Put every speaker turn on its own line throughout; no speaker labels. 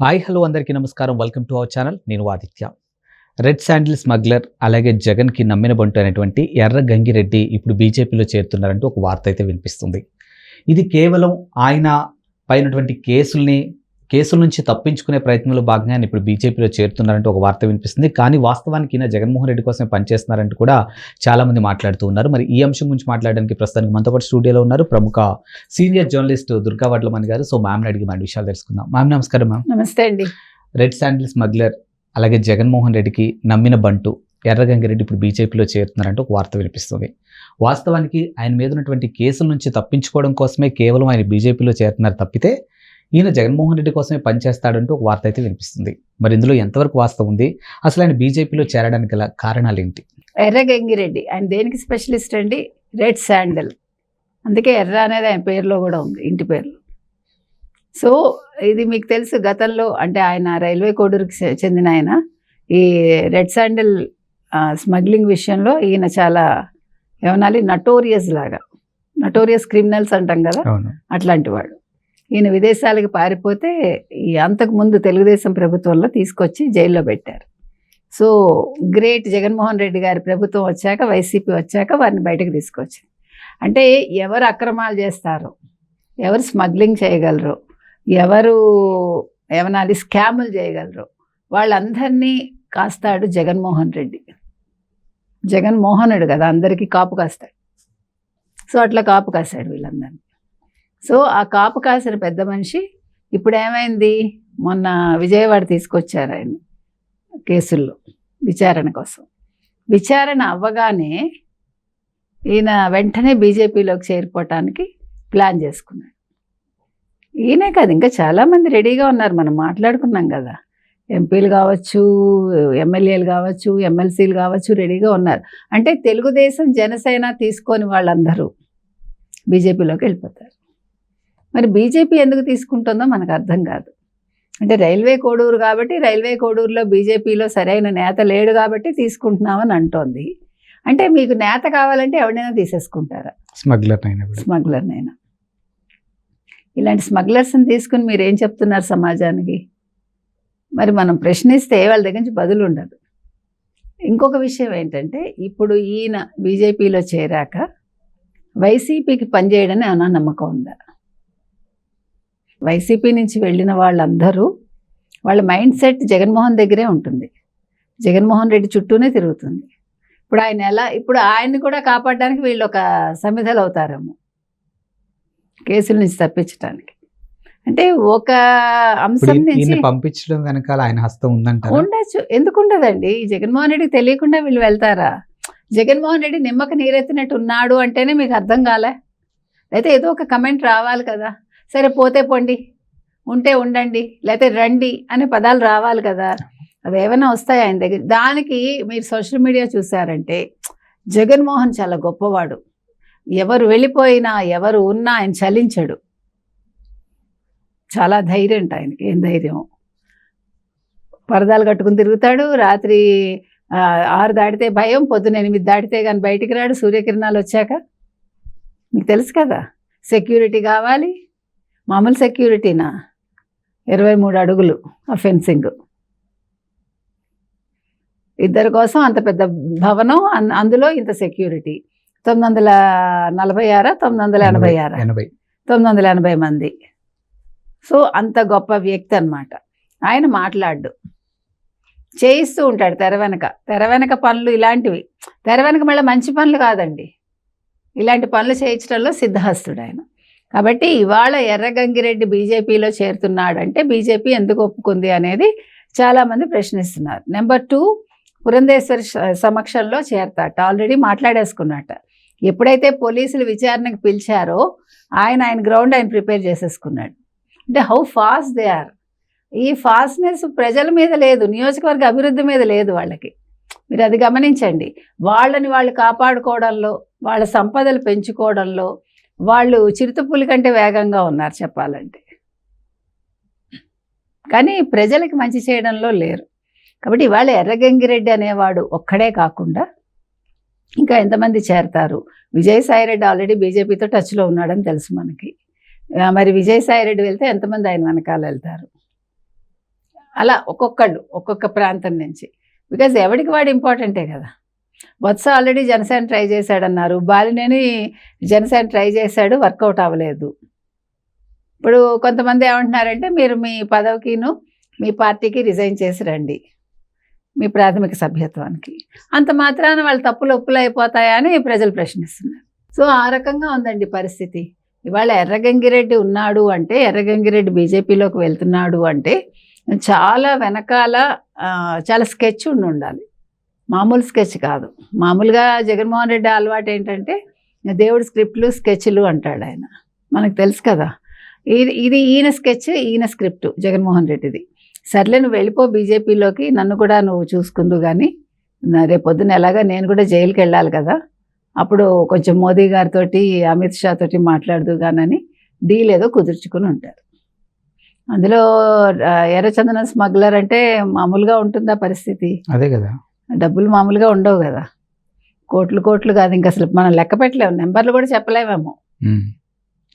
Hi hello అందరికీ నమస్కారం. Welcome to our channel. నేను ఆదిత్య. రెడ్ శాండిల్ స్మగ్లర్ అలాగే జగన్కి నమ్మిన బంటు అనేటువంటి ఎర్ర గంగిరెడ్డి ఇప్పుడు బీజేపీలో చేరుతున్నారంటూ ఒక వార్త అయితే వినిపిస్తుంది. ఇది కేవలం ఆయన పైనటువంటి కేసుల్ని కేసుల నుంచి తప్పించుకునే ప్రయత్నంలో భాగంగా ఇప్పుడు బీజేపీలో చేరుతున్నారంటూ ఒక వార్త వినిపిస్తుంది. కానీ వాస్తవానికి ఈయన జగన్మోహన్ రెడ్డి కోసం పనిచేస్తున్నారంటూ కూడా చాలామంది మాట్లాడుతూ ఉన్నారు. మరి ఈ అంశం గురించి మాట్లాడడానికి ప్రస్తుతానికి మనతో పాటు స్టూడియోలో ఉన్నారు ప్రముఖ సీనియర్ జర్నలిస్ట్ దుర్గా వడ్లమణి గారు. సో మ్యామ్ని అడిగి మన విషయాలు తెలుసుకుందాం. మ్యామ్ నమస్కారం మ్యామ్.
నమస్తే అండి.
రెడ్ శాండిల్ స్మగ్లర్ అలాగే జగన్మోహన్ రెడ్డికి నమ్మిన బంటు ఎర్రగంగిరెడ్డి ఇప్పుడు బీజేపీలో చేరుతున్నారంటూ ఒక వార్త వినిపిస్తుంది. వాస్తవానికి ఆయన మీద ఉన్నటువంటి కేసుల నుంచి తప్పించుకోవడం కోసమే కేవలం ఆయన బీజేపీలో చేరుతున్నారు తప్పితే ఈయన జగన్మోహన్ రెడ్డి కోసమే పనిచేస్తాడంటూ ఒక వార్త అయితే వినిపిస్తుంది. మరి ఇందులో ఎంతవరకు వాస్తవం ఉంది? అసలు ఆయన బీజేపీలో చేరడానికి గల కారణాలు ఏంటి
ఎర్ర గంగిరెడ్డి ఆయన దేనికి స్పెషలిస్ట్ అండి? రెడ్ శాండల్ అందుకే ఎర్ర అనేది ఆయన పేరులో కూడా ఉంది ఇంటి పేరులో సో ఇది మీకు తెలుసు గతంలో అంటే ఆయన రైల్వే కోడూరుకి చెందిన ఆయన. ఈ రెడ్ శాండల్ స్మగ్లింగ్ విషయంలో ఈయన చాలా ఏమనాలి నటోరియస్ లాగా. నటోరియస్ క్రిమినల్స్ అంటాం కదా? అట్లాంటి వాడు. ఈయన విదేశాలకు పారిపోతే ఈ అంతకుముందు తెలుగుదేశం ప్రభుత్వంలో తీసుకొచ్చి జైల్లో పెట్టారు. సో గ్రేట్ జగన్మోహన్ రెడ్డి గారి ప్రభుత్వం వచ్చాక వైసీపీ వచ్చాక వారిని బయటకు తీసుకొచ్చింది. అంటే ఎవరు అక్రమాలు చేస్తారు? ఎవరు స్మగ్లింగ్ చేయగలరు? ఎవరు ఏమన్నా స్కాములు చేయగలరు? వాళ్ళందరినీ కాస్తాడు జగన్మోహన్ రెడ్డి. జగన్మోహనుడు కదా అందరికీ కాపు కాస్తాడు. సో అట్లా కాపు కాస్తాడు వీళ్ళందరినీ. సో ఆ కాపు కాసిన పెద్ద మనిషి ఇప్పుడు ఏమైంది మొన్న విజయవాడ తీసుకొచ్చారు ఆయన కేసుల్లో విచారణ కోసం. విచారణ అవ్వగానే ఈయన వెంటనే బీజేపీలోకి చేరిపోవటానికి ప్లాన్ చేసుకున్నాడు. ఈయనే కాదు ఇంకా చాలామంది రెడీగా ఉన్నారు. మనం మాట్లాడుకున్నాం కదా. ఎంపీలు కావచ్చు ఎమ్మెల్యేలు కావచ్చు ఎమ్మెల్సీలు కావచ్చు రెడీగా ఉన్నారు. అంటే తెలుగుదేశం జనసేన తీసుకొని వాళ్ళందరూ బీజేపీలోకి వెళ్ళిపోతారు. మరి బీజేపీ ఎందుకు తీసుకుంటుందో మనకు అర్థం కాదు. అంటే రైల్వే కోడూరు కాబట్టి రైల్వే కోడూరులో బీజేపీలో సరైన నేత లేడు కాబట్టి తీసుకుంటున్నామని అంటోంది. అంటే మీకు నేత కావాలంటే ఎవరినైనా తీసేసుకుంటారా?
స్మగ్లర్ అయినా కూడా.
స్మగ్లర్నైనా ఇలాంటి స్మగ్లర్స్ని తీసుకుని మీరు ఏం చెప్తున్నారు సమాజానికి? మరి మనం ప్రశ్నిస్తే వాళ్ళ దగ్గర నుంచి బదులు ఉండదు. ఇంకొక విషయం ఏంటంటే ఇప్పుడు ఈయన బీజేపీలో చేరాక వైసీపీకి పనిచేయడని ఏమైనా నమ్మకం ఉందా? వైసీపీ నుంచి వెళ్ళిన వాళ్ళందరూ వాళ్ళ మైండ్ సెట్ జగన్మోహన్ దగ్గరే ఉంటుంది. జగన్మోహన్ రెడ్డి చుట్టూనే తిరుగుతుంది. ఇప్పుడు ఆయన ఎలా ఇప్పుడు ఆయన్ని కూడా కాపాడడానికి వీళ్ళు ఒక సమిధలు అవుతారేమో. కేసుల నుంచి తప్పించడానికి అంటే ఒక అంశం నుంచి
పంపించడం వెనకాల ఆయన హస్తం ఉందంటారా?
ఉండొచ్చు. ఎందుకు ఉండదండి జగన్మోహన్ రెడ్డికి తెలియకుండా వీళ్ళు వెళ్తారా? జగన్మోహన్ రెడ్డి నిమ్మక నీరెత్తినట్టు ఉన్నాడు అంటేనే మీకు అర్థం కాలే. అయితే ఏదో ఒక కమెంట్ రావాలి కదా. సరే పోతే పోండి. ఉంటే ఉండండి. లేకపోతే రండి అనే పదాలు రావాలి కదా. అవి ఏమైనా వస్తాయి ఆయన దగ్గర? దానికి మీరు సోషల్ మీడియా చూసారంటే జగన్మోహన్ చాలా గొప్పవాడు. ఎవరు వెళ్ళిపోయినా ఎవరు ఉన్నా ఆయన చలించడు. చాలా ధైర్యం ఆయనకి. ఏం ధైర్యం? పరదాలు కట్టుకుని తిరుగుతాడు. రాత్రి ఆరు దాటితే భయం పొద్దున ఎనిమిది దాటితే కానీ బయటికి రాడు. సూర్యకిరణాలు వచ్చాక. మీకు తెలుసు కదా? సెక్యూరిటీ కావాలి. మామూలు సెక్యూరిటీనా? ఇరవై మూడు అడుగులు ఆ ఫెన్సింగ్. ఇద్దరి కోసం అంత పెద్ద భవనం అందులో ఇంత సెక్యూరిటీ. తొమ్మిది వందల నలభై ఆరా తొమ్మిది వందల ఎనభై. ఆరా
ఎనభై
తొమ్మిది వందల ఎనభై మంది. సో అంత గొప్ప వ్యక్తి అన్నమాట. ఆయన మాట్లాడు చేయిస్తూ ఉంటాడు తెర వెనక. తెర వెనక పనులు ఇలాంటివి. తెర వెనక మళ్ళీ మంచి పనులు కాదండి. ఇలాంటి పనులు చేయించడంలో సిద్ధహస్తుడు ఆయన. కాబట్టి ఇవాళ ఎర్రగంగిరెడ్డి బీజేపీలో చేరుతున్నాడంటే బీజేపీ ఎందుకు ఒప్పుకుంది అనేది చాలామంది ప్రశ్నిస్తున్నారు. నెంబర్ టూ పురంధేశ్వరి సమక్షంలో చేరతాట. ఆల్రెడీ మాట్లాడేసుకున్నట్ట. ఎప్పుడైతే పోలీసులు విచారణకు పిలిచారో ఆయన ఆయన గ్రౌండ్ ఆయన ప్రిపేర్ చేసేసుకున్నాడు. అంటే హౌ ఫాస్ట్ దే ఆర్ ఈ ఫాస్ట్నెస్ ప్రజల మీద లేదు నియోజకవర్గ అభివృద్ధి మీద లేదు వాళ్ళకి. మీరు అది గమనించండి. వాళ్ళని వాళ్ళు కాపాడుకోవడంలో వాళ్ళ సంపదలు పెంచుకోవడంలో వాళ్ళు చిరుతపులి కంటే వేగంగా ఉన్నారు చెప్పాలంటే. కానీ ప్రజలకి మంచి చేయడంలో లేరు. కాబట్టి ఇవాళ ఎర్రగంగిరెడ్డి అనేవాడు ఒక్కడే కాకుండా ఇంకా ఎంతమంది చేరతారు? విజయసాయిరెడ్డి ఆల్రెడీ బీజేపీతో టచ్లో ఉన్నాడని తెలుసు మనకి. మరి విజయసాయిరెడ్డి వెళ్తే ఎంతమంది ఆయన వెనకాల వెళ్తారు? అలా ఒక్కొక్కళ్ళు ఒక్కొక్క ప్రాంతం నుంచి. బికాజ్ ఎవడికి వాడు ఇంపార్టెంటే కదా? వత్స ఆల్రెడీ జనసేన ట్రై చేశాడన్నారు. బాలినేని జనసేన ట్రై చేశాడు వర్కౌట్ అవ్వలేదు. ఇప్పుడు కొంతమంది ఏమంటున్నారంటే మీరు మీ పదవికిను మీ పార్టీకి రిజైన్ చేసి రండి. మీ ప్రాథమిక సభ్యత్వానికి. అంత మాత్రాన వాళ్ళు తప్పులు ఒప్పులు అయిపోతాయా అని ప్రజలు ప్రశ్నిస్తున్నారు. సో ఆ రకంగా ఉందండి పరిస్థితి. ఇవాళ ఎర్రగంగిరెడ్డి ఉన్నాడు అంటే ఎర్రగంగిరెడ్డి బీజేపీలోకి వెళ్తున్నాడు అంటే చాలా వెనకాల చాలా స్కెచ్ ఉండి ఉండాలి. మామూలు స్కెచ్ కాదు. మామూలుగా జగన్మోహన్ రెడ్డి అలవాటు ఏంటంటే దేవుడు స్క్రిప్ట్లు స్కెచ్లు అంటాడు ఆయన. మనకు తెలుసు కదా. ఇది ఇది ఈయన స్కెచ్ ఈయన స్క్రిప్ట్ జగన్మోహన్ రెడ్డిది. సర్లే నువ్వు వెళ్ళిపో బీజేపీలోకి నన్ను కూడా నువ్వు చూసుకుందు కానీ రేపొద్దున ఎలాగా నేను కూడా జైలుకి వెళ్ళాలి కదా. అప్పుడు కొంచెం మోదీ గారితో అమిత్ షా తోటి మాట్లాడదు కానని డీల్ ఏదో కుదుర్చుకుని ఉంటారు. అందులో ఎర్రచందన స్మగ్లర్ అంటే మామూలుగా ఉంటుందా పరిస్థితి?
అదే కదా.
డబ్బులు మామూలుగా ఉండవు కదా. కోట్లు కోట్లు కాదు ఇంకా అసలు మనం లెక్క పెట్టలేము నెంబర్లు కూడా చెప్పలేమేమో.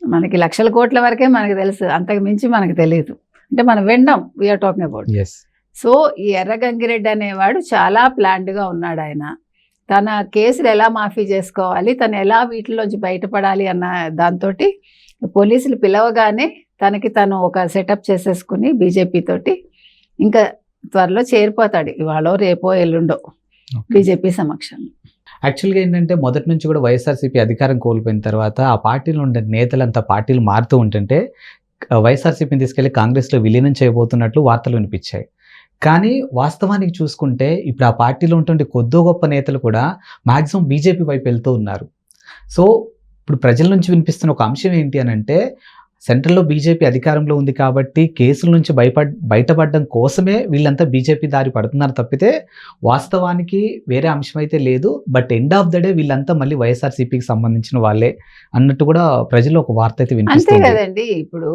మనకి లక్షల కోట్ల వరకే మనకు తెలుసు. అంతకు మించి మనకు తెలియదు అంటే మనం విన్నాం వీఆర్ టాకింగ్ అబౌట్ సో ఈ ఎర్రగంగిరెడ్డి అనేవాడు చాలా ప్లాన్డ్గా ఉన్నాడు ఆయన. తన కేసులు ఎలా మాఫీ చేసుకోవాలి తను ఎలా వీటిలోంచి బయటపడాలి అన్న దాంతో పోలీసులు పిలవగానే తనకి తను ఒక సెటప్ చేసేసుకుని బీజేపీ తోటి ఇంకా త్వరలో చేరిపోతాడు. ఇవాళ రేపో ఎల్లుండో బీజేపీ సమక్షంలో.
యాక్చువల్గా ఏంటంటే మొదటి నుంచి కూడా వైఎస్ఆర్సీపీ అధికారం కోల్పోయిన తర్వాత ఆ పార్టీలో ఉండే నేతలంతా పార్టీలు మారుతూ ఉంటుంటే వైఎస్ఆర్సీపీని తీసుకెళ్ళి కాంగ్రెస్లో విలీనం చేయబోతున్నట్లు వార్తలు వినిపించాయి. కానీ వాస్తవానికి చూసుకుంటే ఇప్పుడు ఆ పార్టీలో ఉంటుండే కొద్దో గొప్ప నేతలు కూడా మాక్సిమం బీజేపీ వైపు వెళ్తూ ఉన్నారు. సో ఇప్పుడు ప్రజల నుంచి వినిపిస్తున్న ఒక అంశం ఏంటి అని అంటే సెంట్రల్లో బీజేపీ అధికారంలో ఉంది కాబట్టి కేసుల నుంచి భయపడ్ బయటపడడం కోసమే వీళ్ళంతా బీజేపీ దారి పడుతున్నారు తప్పితే వాస్తవానికి వేరే అంశం అయితే లేదు. But end of the day వీళ్ళంతా మళ్ళీ వైఎస్ఆర్సీపీకి సంబంధించిన వాళ్ళే అన్నట్టు కూడా ప్రజల్లో ఒక వార్త అయితే
అంతే కదండి. ఇప్పుడు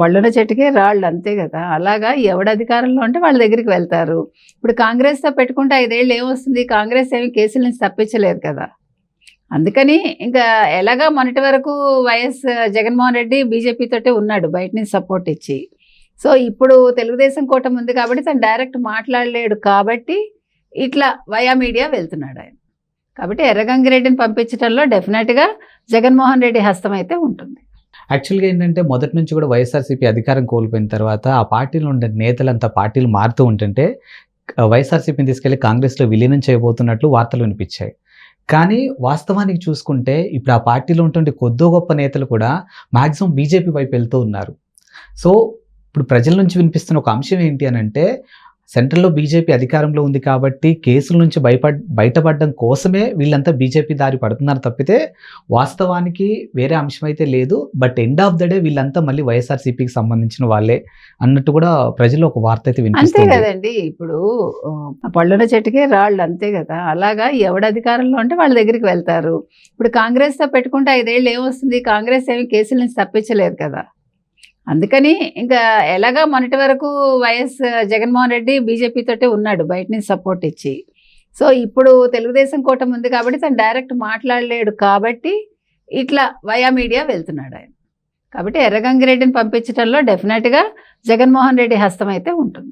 పళ్ళున చెట్టుకే రాళ్ళు అంతే కదా. అలాగా ఎవడు అధికారంలో ఉంటే వాళ్ళ దగ్గరికి వెళ్తారు. ఇప్పుడు కాంగ్రెస్తో పెట్టుకుంటే ఐదేళ్ళు ఏమొస్తుంది? కాంగ్రెస్ ఏమి కేసుల నుంచి తప్పించలేదు కదా. అందుకని ఇంకా ఎలాగా మొన్నటి వరకు వైఎస్ జగన్మోహన్ రెడ్డి బీజేపీ తోటే ఉన్నాడు బయట నుంచి సపోర్ట్ ఇచ్చి. సో ఇప్పుడు తెలుగుదేశం కూటమి ఉంది కాబట్టి తను డైరెక్ట్ మాట్లాడలేడు కాబట్టి ఇట్లా వయా మీడియా వెళ్తున్నాడు ఆయన. కాబట్టి ఎర్రగంగిరెడ్డిని పంపించడంలో డెఫినెట్గా జగన్మోహన్ రెడ్డి హస్తం అయితే ఉంటుంది.
యాక్చువల్గా ఏంటంటే మొదటి నుంచి కూడా వైఎస్ఆర్సీపీ అధికారం కోల్పోయిన తర్వాత ఆ పార్టీలో ఉండే నేతలంతా పార్టీలు మారుతూ ఉంటుంటే వైఎస్ఆర్సీపీని తీసుకెళ్ళి కాంగ్రెస్లో విలీనం చేయబోతున్నట్లు వార్తలు వినిపించాయి. కానీ వాస్తవానికి చూసుకుంటే ఇప్పుడు ఆ పార్టీలో ఉంటుండే కొద్దో గొప్ప నేతలు కూడా మాక్సిమం బీజేపీ వైపు వెళ్తూ ఉన్నారు. సో ఇప్పుడు ప్రజల నుంచి వినిపిస్తున్న ఒక అంశం ఏంటి అని అంటే సెంట్రల్లో బీజేపీ అధికారంలో ఉంది కాబట్టి కేసుల నుంచి భయపడ్ బయటపడడం కోసమే వీళ్ళంతా బీజేపీ దారి పడుతున్నారు తప్పితే వాస్తవానికి వేరే అంశం అయితే లేదు. But end of the day వీళ్ళంతా మళ్ళీ వైఎస్ఆర్సీపీకి సంబంధించిన వాళ్ళే అన్నట్టు కూడా ప్రజల్లో ఒక వార్త అయితే
అంతే కదండి. ఇప్పుడు పళ్ళున చెట్టుకే రాళ్ళు అంతే కదా. అలాగా ఎవడు అధికారంలో ఉంటే వాళ్ళ దగ్గరికి వెళ్తారు. ఇప్పుడు కాంగ్రెస్తో పెట్టుకుంటే ఐదేళ్ళు ఏమొస్తుంది కాంగ్రెస్ ఏమి కేసుల నుంచి తప్పించలేదు కదా. అందుకని ఇంకా ఎలాగా మొన్నటి వరకు వైఎస్ జగన్మోహన్ రెడ్డి బీజేపీతోటే ఉన్నాడు బయట నుంచి సపోర్ట్ ఇచ్చి. సో ఇప్పుడు తెలుగుదేశం కూటమి ఉంది కాబట్టి తను డైరెక్ట్ మాట్లాడలేడు కాబట్టి ఇట్లా వయా మీడియా వెళ్తున్నాడు ఆయన. కాబట్టి ఎర్రగంగిరెడ్డిని పంపించడంలో డెఫినెట్గా జగన్మోహన్ రెడ్డి హస్తం అయితే ఉంటుంది.